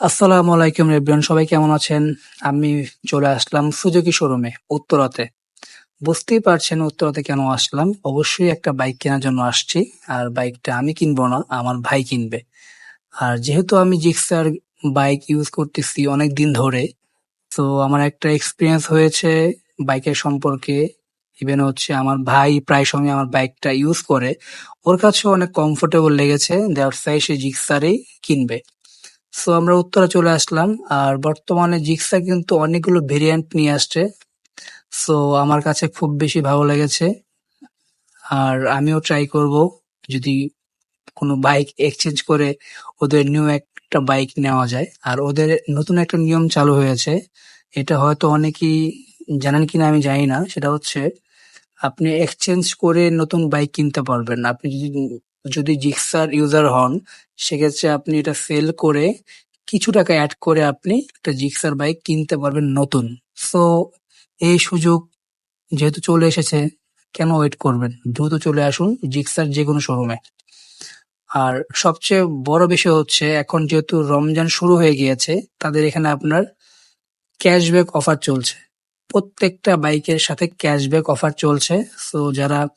আসসালামু আলাইকুম রেবিয়ন সবাই কেমন আছেন? আমি চলে আসলাম সুজুকি শোরুমে, উত্তরাতে। বুঝতেই পারছেন উত্তরাতে কেন আসলাম? অবশ্যই একটা বাইক কেনার জন্য আসছি, আর বাইকটা আমি কিনবো না, আমার ভাই কিনবে। আর যেহেতু আমি জিক্সার বাইক ইউজ করতেছি অনেক দিন ধরে, তো আমার একটা এক্সপিরিয়েন্স হয়েছে বাইকের সম্পর্কে। ইভেন হচ্ছে আমার ভাই প্রায় সময় আমার বাইকটা ইউজ করে, ওর কাছেও অনেক কমফোর্টেবল লেগেছে দেওয়ার সাই সে জিক্সারেই কিনবে। সো আমরা উত্তরা চলে আসলাম। আর বর্তমানে জিক্সা কিন্তু অনেকগুলো ভেরিয়েন্ট নিয়ে আসছে। সো আমার কাছে খুব বেশি ভালো লেগেছে। আর আমিও ট্রাই করব যদি কোনো বাইক এক্সচেঞ্জ করে ওদের নিউ একটা বাইক নেওয়া যায়। আর ওদের নতুন একটা নিয়ম চালু হয়েছে। এটা হয়তো অনেকেই জানেন কিনা আমি জানি না। সেটা হচ্ছে, আপনি এক্সচেঞ্জ করে নতুন বাইক কিনতে পারবেন। আপনি যদি যদি জিক্সার ইউজার হন, সেক্ষেত্রে আপনি এটা সেল করে কিছু টাকা অ্যাড করে আপনি একটা জিক্সার বাইক কিনতে পারবেন নতুন। সো এই সুযোগ যেহেতু চলে এসেছে, কেন ওয়েট করবেন? দ্রুত চলে আসুন জিক্সার যে কোনো শোরুমে। আর সবচেয়ে বড় বিষয় হচ্ছে, এখন যেহেতু রমজান শুরু হয়ে গিয়েছে, তাদের এখানে আপনার ক্যাশব্যাক অফার চলছে। প্রত্যেকটা বাইকের সাথে ক্যাশব্যাক অফার চলছে। সো যারা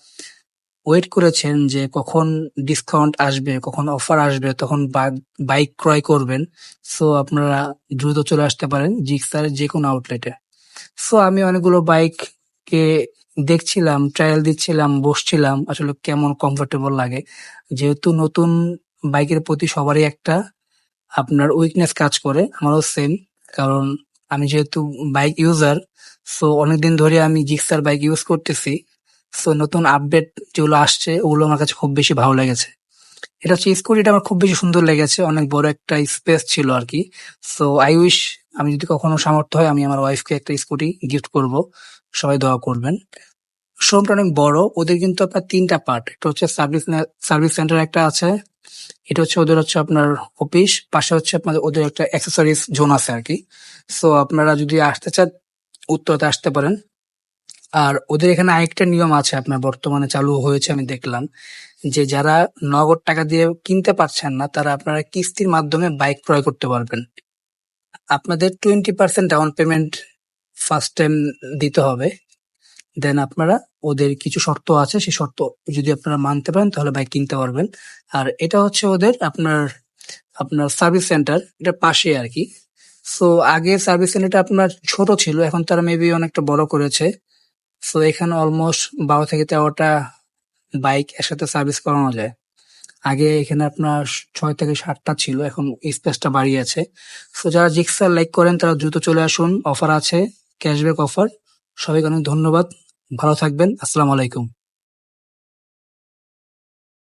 ওয়েট করেছেন যে কখন ডিসকাউন্ট আসবে, কখন অফার আসবে, তখন বাইক ক্রয় করবেন। সো আপনারা দ্রুত চলে আসতে পারেন জিক্সার যে কোনো আউটলেটে সো আমি অনেকগুলো বাইক কে দেখছিলাম ট্রায়াল দিচ্ছিলাম, বসছিলাম, আসলে কেমন কমফোর্টেবল লাগে। যেহেতু নতুন বাইকের প্রতি সবারই একটা আপনার উইকনেস কাজ করে, আমারও সেম কারণ আমি যেহেতু বাইক ইউজার সো অনেকদিন ধরে আমি জিক্সার বাইক ইউজ করতেছি। সো নতুন আপডেট যেগুলো আসছে, ওগুলো আমার কাছে খুব বেশি ভালো লেগেছে। এটা হচ্ছে স্কুটিটা আমার খুব বেশি সুন্দর লেগেছে, অনেক বড় একটা স্পেস ছিল আর কি সো আই উইশ আমি যদি কখনো সামর্থ্য হয়, আমি আমার ওয়াইফকে একটা স্কুটি গিফট করব। সবাই দোয়া করবেন। শোরুমটা অনেক বড়, ওদের কিন্তু আপনার তিনটা পার্ট একটা হচ্ছে সার্ভিস সার্ভিস সেন্টার একটা আছে, এটা হচ্ছে ওদের হচ্ছে আপনার অফিস পাশে হচ্ছে আপনাদের ওদের একটা অ্যাক্সেসরিজ জোন আছে আর কি সো আপনারা যদি আসতে চান, উত্তরতে আসতে পারেন। আর ওদের এখানে আরেকটা নিয়ম আছে আপনার বর্তমানে চালু হয়েছে, আমি দেখলাম, যে যারা নগদ টাকা দিয়ে কিনতে পারছেন না, তারা আপনারা কিস্তির মাধ্যমে বাইক ক্রয় করতে পারবেন। আপনাদের twenty percent down payment first time দিতে হবে। দেন আপনারা ওদের কিছু শর্ত আছে, সেই শর্ত যদি আপনারা মানতে পারেন, তাহলে বাইক কিনতে পারবেন। আর এটা হচ্ছে ওদের আপনার আপনার সার্ভিস সেন্টার এটা পাশে আর কি। সো আগে সার্ভিস সেন্টারটা আপনার ছোট ছিল, এখন তারা মেবি অনেকটা বড় করেছে। সো এখানে অলমোস্ট বারো থেকে তেরোটা বাইক একসাথে সার্ভিস করানো যায়। আগে এখানে আপনার ছয় থেকে সাতটা ছিল, এখন স্পেসটা বাড়িয়ে আছে। সো যারা জিক্সার লাইক করেন, তারা দ্রুত চলে আসুন। অফার আছে ক্যাশব্যাক অফার সবাইকে অনেক ধন্যবাদ। ভালো থাকবেন। আসসালামু আলাইকুম।